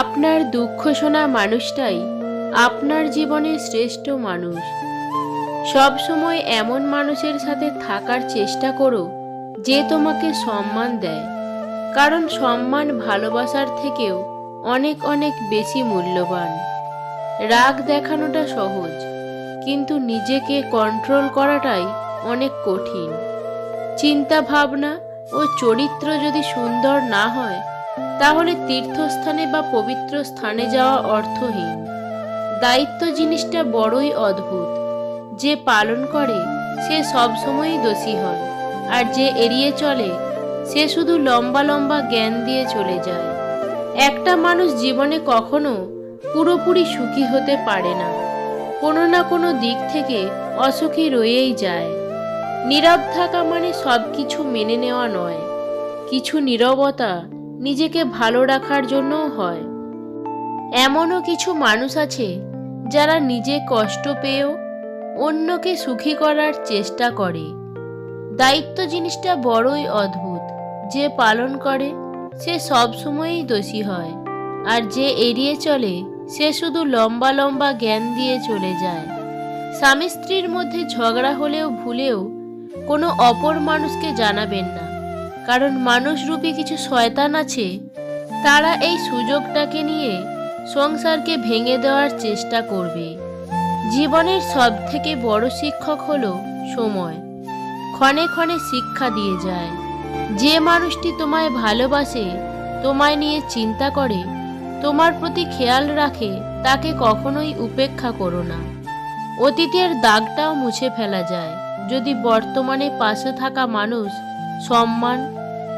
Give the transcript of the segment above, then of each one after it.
আপনার দুঃখ শোনা মানুষটাই আপনার জীবনের শ্রেষ্ঠ মানুষ। সব সময় এমন মানুষের সাথে থাকার চেষ্টা করো যে তোমাকে সম্মান দেয়। কারণ সম্মান ভালোবাসার থেকেও অনেক অনেক বেশি মূল্যবান। রাগ দেখানোটা সহজ, কিন্তু নিজেকে কন্ট্রোল করাটাই অনেক কঠিন। চিন্তা ভাবনা ও চরিত্র যদি সুন্দর না হয় তাহলে তীর্থস্থানে বা পবিত্র স্থানে যাওয়া অর্থহীন। দায়িত্ব জিনিসটা বড়ই অদ্ভুত। যে পালন করে, সে সবসময়ই দোষী হয়। আর যে এড়িয়ে চলে, সে শুধু লম্বা লম্বা জ্ঞান দিয়ে চলে যায়। একটা মানুষ জীবনে কখনো পুরোপুরি সুখী হতে পারে না। কোনো না কোনো দিক থেকে অসুখী রয়েই যায়। নীরব থাকা মানে সব কিছু মেনে নেওয়া নয়। কিছু নীরবতা নিজেকে ভালো রাখার জন্যও হয়। এমনও কিছু মানুষ আছে যারা নিজে কষ্ট পেয়েও অন্যকে সুখী করার চেষ্টা করে। দায়িত্ব জিনিসটা বড়ই অদ্ভুত। যে পালন করে, সে সবসময়ই দোষী হয়। আর যে এড়িয়ে চলে, সে শুধু লম্বা লম্বা জ্ঞান দিয়ে চলে যায়। স্বামী স্ত্রীর মধ্যে ঝগড়া হলেও ভুলেও কোনো অপর মানুষকে জানাবেন না। কারণ মানুষ মানুষরূপী কিছু শয়তান আছে, তারা এই সুযোগটাকে নিয়ে সংসারকে ভেঙে দেওয়ার চেষ্টা করবে। জীবনের সব থেকে বড় শিক্ষক হলো সময়। ক্ষণে ক্ষণে শিক্ষা দিয়ে যায়। যে মানুষটি তোমায় ভালোবাসে, তোমায় নিয়ে চিন্তা করে, তোমার প্রতি খেয়াল রাখে, তাকে কখনোই উপেক্ষা করো না। অতীতের দাগটাও মুছে ফেলা যায়। যদি বর্তমানে পাশে থাকা মানুষ সম্মান,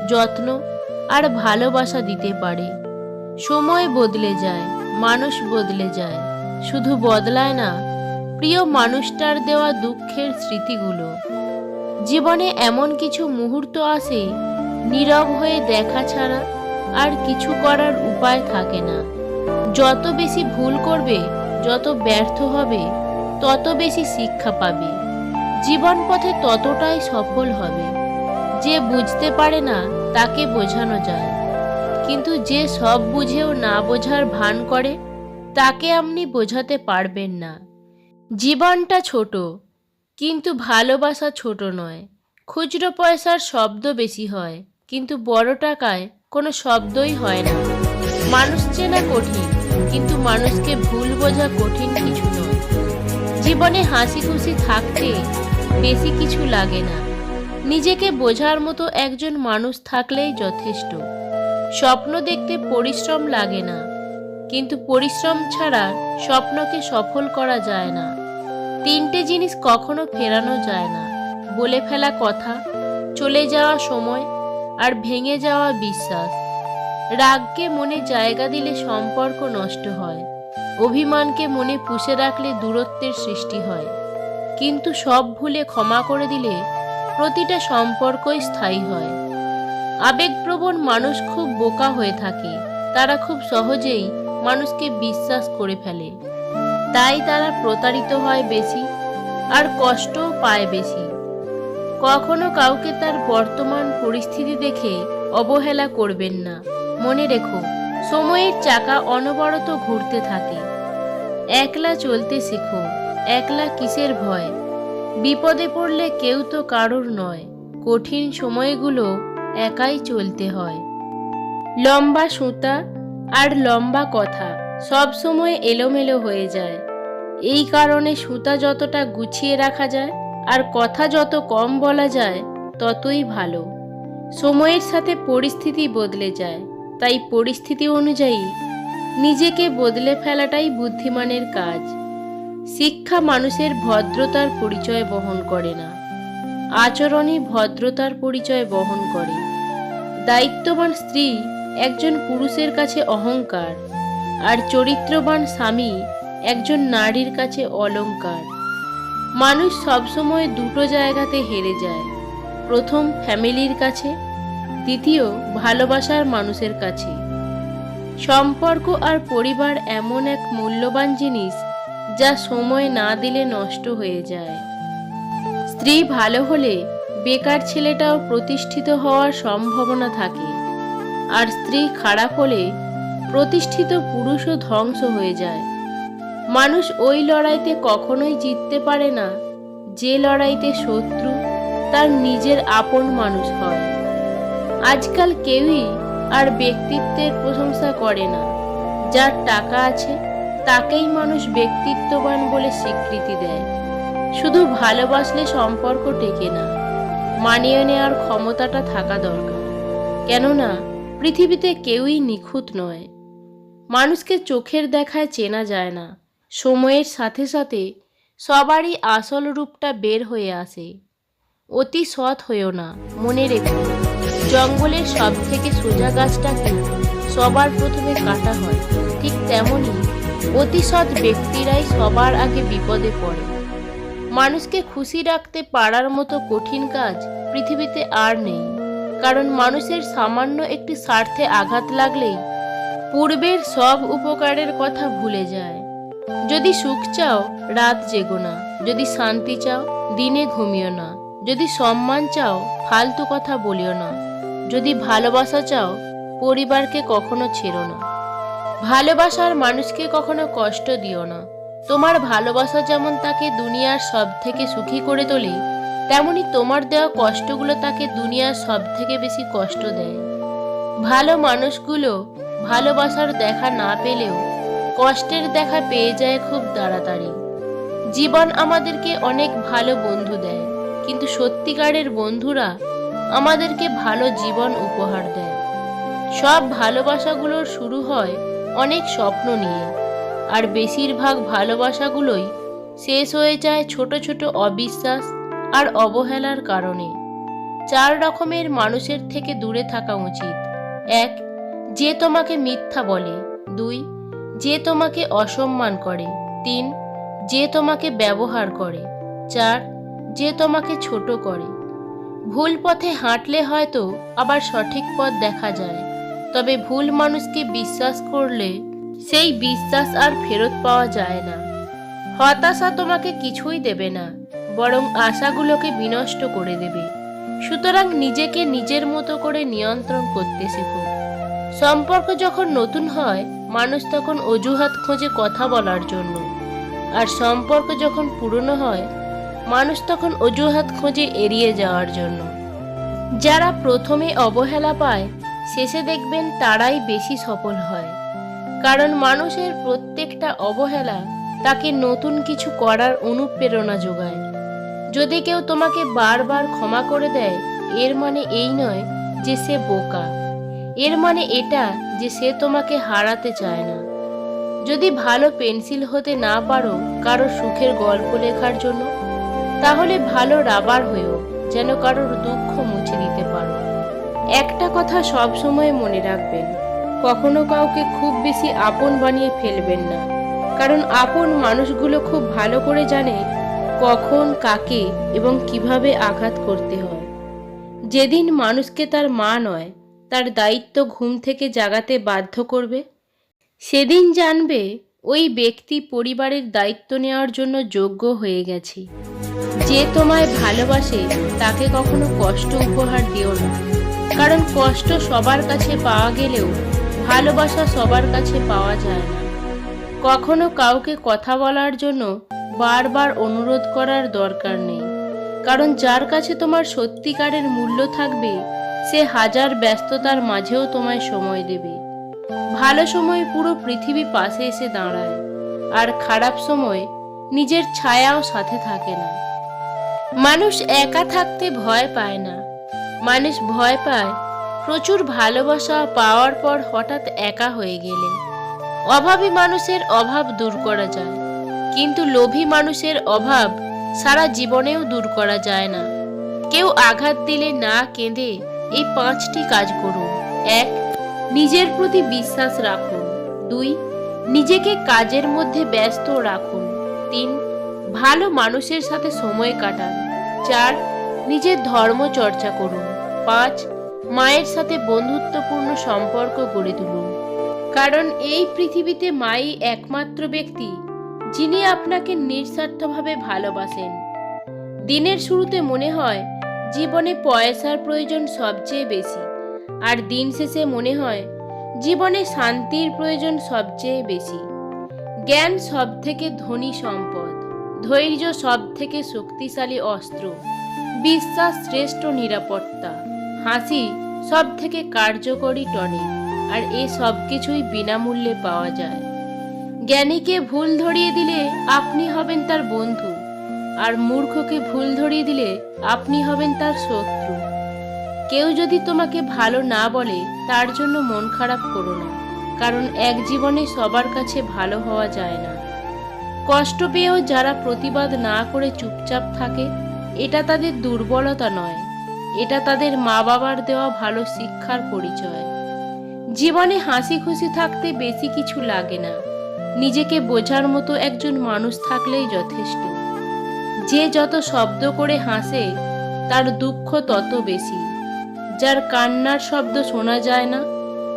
যত্ন আর ভালোবাসা দিতে পারে। সময় বদলে যায়, মানুষ বদলে যায়, শুধু বদলায় না, প্রিয় মানুষটার দেওয়া দুঃখের স্মৃতিগুলো। জীবনে এমন কিছু মুহূর্ত আসে, নীরব হয়ে দেখা ছাড়া আর কিছু করার উপায় থাকে না। যত বেশি ভুল করবে, যত ব্যর্থ হবে, তত বেশি শিক্ষা পাবে। জীবন পথে ততটাই সফল হবে। যে বুঝতে পারে না, তাকে বোঝানো যায়। কিন্তু যে সব বুঝেও না বোঝার ভান করে, তাকে আপনি বোঝাতে পারবেন না। জীবনটা ছোট, কিন্তু ভালোবাসা ছোট নয়। খুচরো পয়সার শব্দ বেশি হয়, কিন্তু বড় টাকায় কোনো শব্দই হয় না। মানুষ চেনা কঠিন, কিন্তু মানুষকে ভুল বোঝা কঠিন কিছু নয়। জীবনে হাসি খুশি থাকতে বেশি কিছু লাগে না। নিজেকে বোঝার মতো একজন মানুষ থাকলেই যথেষ্ট। স্বপ্ন দেখতে পরিশ্রম লাগে না, কিন্তু পরিশ্রম ছাড়া স্বপ্নকে সফল করা যায় না। তিনটে জিনিস কখনো ফেরানো যায় না, বলে ফেলা কথা, চলে যাওয়া সময় আর ভেঙে যাওয়া বিশ্বাস। রাগকে মনে জায়গা দিলে সম্পর্ক নষ্ট হয়, অভিমানকে মনে পুষে রাখলে দূরত্বের সৃষ্টি হয়। কিন্তু সব ভুলে ক্ষমা করে দিলে প্রতিটা সম্পর্কই স্থায়ী হয়। আবেগপ্রবণ মানুষ খুব বোকা হয়ে থাকে। তারা খুব সহজেই মানুষকে বিশ্বাস করে ফেলে। তাই তারা প্রতারিত হয় বেশি আর কষ্টও পায় বেশি। কখনো কাউকে তার বর্তমান পরিস্থিতি দেখে অবহেলা করবেন না। মনে রেখো, সময়ের চাকা অনবরত ঘুরতে থাকে। একলা চলতে শেখো, একলা কিসের ভয়? বিপদে পড়লে কেউ তো কারোর নয়। কঠিন সময়গুলো একাই চলতে হয়। লম্বা সুতা আর লম্বা কথা সব সময় এলোমেলো হয়ে যায়। এই কারণে সুতা যতটা গুছিয়ে রাখা যায় আর কথা যত কম বলা যায়, ততই ভালো। সময়ের সাথে পরিস্থিতি বদলে যায়, তাই পরিস্থিতি অনুযায়ী নিজেকে বদলে ফেলাটাই বুদ্ধিমানের কাজ। শিক্ষা মানুষের ভদ্রতার পরিচয় বহন করে না। আচরণই ভদ্রতার পরিচয় বহন করে। দায়িত্ববান স্ত্রী একজন পুরুষের কাছে অহংকার আর চরিত্রবান স্বামী একজন নারীর কাছে অলংকার। মানুষ সবসময় দুটো জায়গাতে হেরে যায়, প্রথম ফ্যামিলির কাছে, দ্বিতীয় ভালোবাসার মানুষের কাছে। সম্পর্ক আর পরিবার এমন এক মূল্যবান জিনিস যা সময় না দিলে নষ্ট হয়ে যায়। স্ত্রী ভালো হলে বেকার ছেলেটাও প্রতিষ্ঠিত হওয়ার সম্ভাবনা থাকে। আর স্ত্রী খারাপ হলে প্রতিষ্ঠিত পুরুষও ধ্বংস হয়ে যায়। মানুষ ওই লড়াইতে কখনোই জিততে পারে না। যে লড়াইতে শত্রু, তার নিজের আপন মানুষ হয়। আজকাল কেউই আর ব্যক্তিত্বের প্রশংসা করে না। যার টাকা আছে তাকেই মানুষ ব্যক্তিত্ববান বলে স্বীকৃতি দেয়। শুধু ভালোবাসলে সম্পর্ক টেকে না, মানিয়ে নেওয়ার ক্ষমতাটা থাকা দরকার। কেননা, পৃথিবীতে কেউই নিখুঁত নয়। মানুষকে চোখের দেখায় চেনা যায় না, সময়ের সাথে সাথে সবারই আসল রূপটা বের হয়ে আসে। অতি সৎ হয়েও না, মনে রেখো জঙ্গলের সব থেকে সোজা গাছটাকে সবার প্রথমে কাটা হয়, ঠিক তেমনই অতি সৎ ব্যক্তিরাই সবার আগে বিপদে পড়ে। মানুষকে খুশি রাখতে পারার মতো কঠিন কাজ পৃথিবীতে আর নেই। কারণ মানুষের সামান্য একটি স্বার্থে আঘাত লাগলেই পূর্বের সব উপকারের কথা ভুলে যায়। যদি সুখ চাও, রাত জেগো না। যদি শান্তি চাও, দিনে ঘুমিও না। যদি সম্মান চাও, ফালতু কথা বলিও না। যদি ভালোবাসা চাও, পরিবারকে কখনো ছেড়ো না। ভালোবাসার মানুষকে কখনো কষ্ট দিও না। তোমার ভালোবাসা যেমন তাকে দুনিয়ার সব থেকে সুখী করে তোলে, তেমনি তোমার দেওয়া কষ্টগুলো তাকে দুনিয়ার সব থেকে বেশি কষ্ট দেয়। ভালো মানুষগুলো ভালোবাসার দেখা না পেলেও কষ্টের দেখা পেয়ে যায় খুব তাড়াতাড়ি। জীবন আমাদেরকে অনেক ভালো বন্ধু দেয়, কিন্তু সত্যিকারের বন্ধুরা আমাদেরকে ভালো জীবন উপহার দেয়। সব ভালোবাসাগুলোর শুরু হয় অনেক স্বপ্ন নিয়ে। আর বেশিরভাগ ভালোবাসাগুলোই শেষ হয়ে যায় ছোট ছোট অবিশ্বাস আর অবহেলার কারণে। চার রকমের মানুষের থেকে দূরে থাকা উচিত। এক, যে তোমাকে মিথ্যা বলে। দুই, যে তোমাকে অসম্মান করে। তিন, যে তোমাকে ব্যবহার করে। চার, যে তোমাকে ছোট করে। ভুল পথে হাঁটলে হয়তো আবার সঠিক পথ দেখা যায়। তবে ভুল মানুষকে বিশ্বাস করলে সেই বিশ্বাস আর ফেরত পাওয়া যায় না। হতাশা তোমাকে কিছুই দেবে না, বরং আশাগুলোকে বিনষ্ট করে দেবে। সুতরাং নিজেকে নিজের মতো করে নিয়ন্ত্রণ করতে শেখো। সম্পর্ক যখন নতুন হয়, মানুষ তখন অজুহাত খোঁজে কথা বলার জন্য। আর সম্পর্ক যখন পুরনো হয়, মানুষ তখন অজুহাত খোঁজে এড়িয়ে যাওয়ার জন্য। যারা প্রথমে অবহেলা পায় শেষে দেখবেন তারাই বেশি সফল হয়। কারণ মানুষের প্রত্যেকটা অবহেলা তাকে নতুন কিছু করার অনুপ্রেরণা যোগায়। যদি কেউ তোমাকে বারবার ক্ষমা করে দেয়, এর মানে এই নয় যে সে বোকা। এর মানে এটা যে সে তোমাকে হারাতে চায় না। যদি ভালো পেন্সিল হতে না পারো কারও সুখের গল্প লেখার জন্য, তাহলে ভালো রাবার হয়েও যেন কারোর দুঃখ মুছে দিতে পারো। একটা কথা সব সময় মনে রাখবেন, কখনো কাউকে খুব বেশি আপন বানিয়ে ফেলবেন না। কারণ আপন মানুষগুলো খুব ভালো করে জানে কখন, কাকে এবং কীভাবে আঘাত করতে হয়। যেদিন মানুষকে তার মা নয়, তার দায়িত্ব ঘুম থেকে জাগাতে বাধ্য করবে, সেদিন জানবে ওই ব্যক্তি পরিবারের দায়িত্ব নেওয়ার জন্য যোগ্য হয়ে গেছে। যে তোমায় ভালোবাসে, তাকে কখনো কষ্ট উপহার দিও না। কারণ কষ্ট সবার কাছে পাওয়া গেলেও ভালোবাসা সবার কাছে পাওয়া যায় না। কখনো কাউকে কথা বলার জন্য বারবার অনুরোধ করার দরকার নেই। কারণ যার কাছে তোমার সত্যিকারের মূল্য থাকবে, সে হাজার ব্যস্ততার মাঝেও তোমায় সময় দেবে। ভালো সময় পুরো পৃথিবী পাশে এসে দাঁড়ায়, আর খারাপ সময় নিজের ছায়াও সাথে থাকে না। মানুষ একা থাকতে ভয় পায় না মানুষ ভয় পায়। প্রচুর ভালোবাসা পাওয়ার পর হঠাৎ একা হয়ে গেলে। অভাবী মানুষের অভাব দূর করা যায়। কিন্তু লোভী মানুষের অভাব সারা জীবনেও দূর করা যায় না। কেউ আঘাত দিলে না কেঁদে এই পাঁচটি কাজ করুন। এক, নিজের প্রতি বিশ্বাস রাখুন। দুই, নিজেকে কাজের মধ্যে ব্যস্ত রাখুন। তিন, ভালো মানুষের সাথে সময় কাটান। চার, নিজের ধর্ম চর্চা করুন। পাঁচ মায়ের সাথে বন্ধুত্বপূর্ণ সম্পর্ক গড়ে তুলুন। কারণ এই পৃথিবীতে মাই একমাত্র ব্যক্তি, যিনি আপনাকে নিঃস্বার্থভাবে ভালোবাসেন। দিনের শুরুতে মনে হয়, জীবনে পয়সার প্রয়োজন সবচেয়ে বেশি, আর দিন শেষে মনে হয়, জীবনে শান্তির প্রয়োজন সবচেয়ে বেশি। জ্ঞান সব থেকে ধনী সম্পদ, ধৈর্য সব থেকে শক্তিশালী অস্ত্র, বিশ্বাস শ্রেষ্ঠ নিরাপত্তা। হাসি সব থেকে কার্যকরী টনিক, আর এ সব কিছুই বিনামূল্যে পাওয়া যায়। জ্ঞানীকে ভুল ধরিয়ে দিলে আপনি হবেন তার বন্ধু, আর মূর্খকে ভুল ধরিয়ে দিলে আপনি হবেন তার শত্রু। কেউ যদি তোমাকে ভালো না বলে, তার জন্য মন খারাপ করো না, কারণ এক জীবনে সবার কাছে ভালো হওয়া যায় না। কষ্ট পেয়েও যারা প্রতিবাদ না করে চুপচাপ থাকে, এটা তাদের দুর্বলতা নয়। এটা তাদের মা বাবার দেওয়া ভালো শিক্ষার পরিচয়। জীবনে হাসি খুশি থাকতে বেশি কিছু লাগে না। নিজেকে বোঝার মতো একজন মানুষ থাকলেই যথেষ্ট। যে যত শব্দ করে হাসে, তার দুঃখ তত বেশি। যার কান্নার শব্দ শোনা যায় না,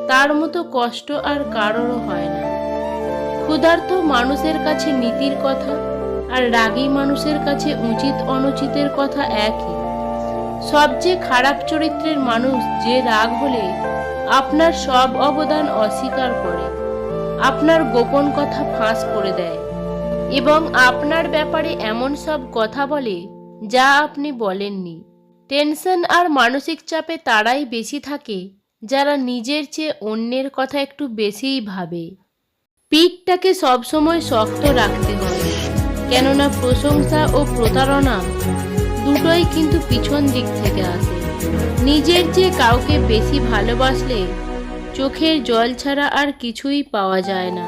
তার মতো কষ্ট আর কারোরও হয় না। ক্ষুধার্ত মানুষের কাছে নীতির কথা আর রাগী মানুষের কাছে উচিত অনুচিতের কথা একই। সবচেয়ে খারাপ চরিত্রের মানুষ যে রাগ হলে আপনার সব অবদান অস্বীকার করে, আপনার গোপন কথা ফাঁস করে দেয় এবং আপনার ব্যাপারে এমন সব কথা বলে যা আপনি বলেননি। টেনশন আর মানসিক চাপে তারাই বেশি থাকে, যারা নিজের চেয়ে অন্যের কথা একটু বেশিই ভাবে। পিঠটাকে সবসময় শক্ত রাখতে হবে, কেননা প্রশংসা ও প্রতারণা দুটোই কিন্তু পিছন দিক থেকে আসে। নিজের চেয়ে কাউকে বেশি ভালোবাসলে, চোখের জল ছাড়া আর কিছুই পাওয়া যায় না।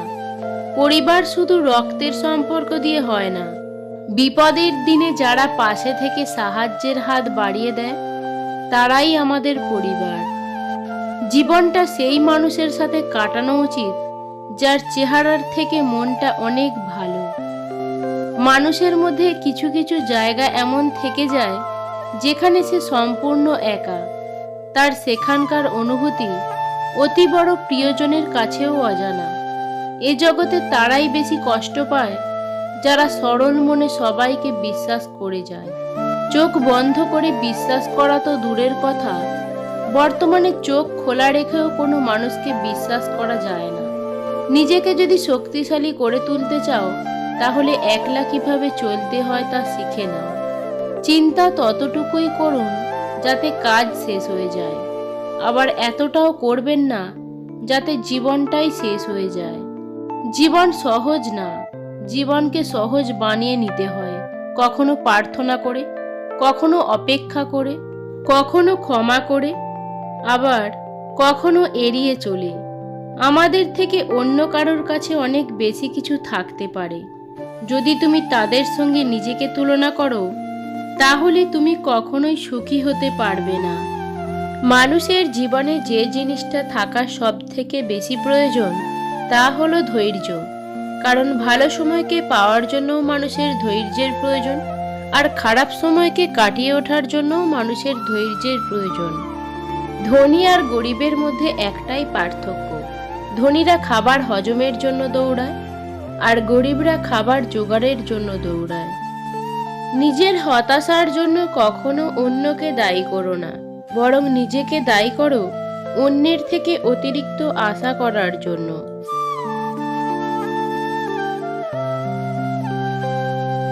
পরিবার শুধু রক্তের সম্পর্ক দিয়ে হয় না। বিপদের দিনে যারা পাশে থেকে সাহায্যের হাত বাড়িয়ে দেয়, তারাই আমাদের পরিবার। জীবনটা সেই মানুষের সাথে কাটানো উচিত, যার চেহারার থেকে মনটা অনেক ভালো। মানুষের মধ্যে কিছু কিছু জায়গা এমন থেকে যায় যেখানে সে সম্পূর্ণ একা। তার সেখানকার অনুভূতি অতি বড় প্রিয়জনের কাছেও অজানা। এ জগতে তারাই বেশি কষ্ট পায় যারা সরল মনে সবাইকে বিশ্বাস করে যায়। চোখ বন্ধ করে বিশ্বাস করা তো দূরের কথা। বর্তমানে চোখ খোলা রেখেও কোনো মানুষকে বিশ্বাস করা যায় না। নিজেকে যদি শক্তিশালী করে তুলতে চাও তাহলে একলা কীভাবে চলতে হয় তা শিখে নাও। চিন্তা ততটুকুই করুন যাতে কাজ শেষ হয়ে যায়। আবার এতটাও করবেন না যাতে জীবনটাই শেষ হয়ে যায়। জীবন সহজ না, জীবনকে সহজ বানিয়ে নিতে হয়। কখনো প্রার্থনা করে, কখনো অপেক্ষা করে, কখনো ক্ষমা করে, আবার কখনো এড়িয়ে চলে। আমাদের থেকে অন্য কারোর কাছে অনেক বেশি কিছু থাকতে পারে। যদি তুমি তাদের সঙ্গে নিজেকে তুলনা করো, তাহলে তুমি কখনোই সুখী হতে পারবে না। মানুষের জীবনে যে জিনিসটা থাকা সব থেকে বেশি প্রয়োজন, তা হলো ধৈর্য। কারণ ভালো সময়কে পাওয়ার জন্যও মানুষের ধৈর্যের প্রয়োজন, আর খারাপ সময়কে কাটিয়ে ওঠার জন্যও মানুষের ধৈর্যের প্রয়োজন। ধনী আর গরিবের মধ্যে একটাই পার্থক্য। ধনীরা খাবার হজমের জন্য দৌড়ায় আর গরিবরা খাবার জোগাড়ের জন্য দৌড়ায়। নিজের হতাশার জন্য কখনো অন্যকে দায়ী করো না, বরং নিজেকে দায়ী করো অন্যের থেকে অতিরিক্ত আশা করার জন্য।